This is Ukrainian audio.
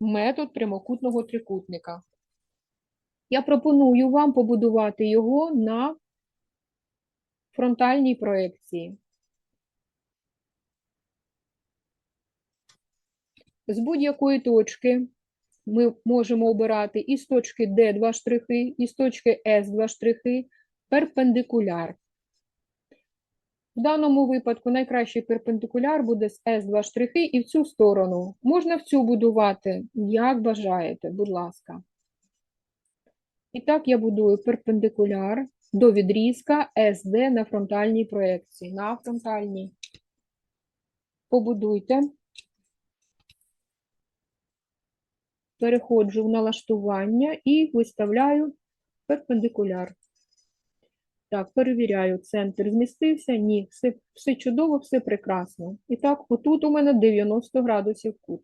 метод прямокутного трикутника. Я пропоную вам побудувати його на фронтальній проекції. З будь-якої точки ми можемо обирати із точки D два штрихи, із точки S два штрихи, перпендикуляр. В даному випадку найкращий перпендикуляр буде з S2 штрихи і в цю сторону. Можна в цю будувати, як бажаєте, будь ласка. І так я будую перпендикуляр до відрізка SD на фронтальній проекції. На фронтальній. Побудуйте. Переходжу в налаштування і виставляю перпендикуляр. Так, перевіряю, центр змістився? Ні, все, все чудово, все прекрасно. І так, отут у мене 90 градусів кут.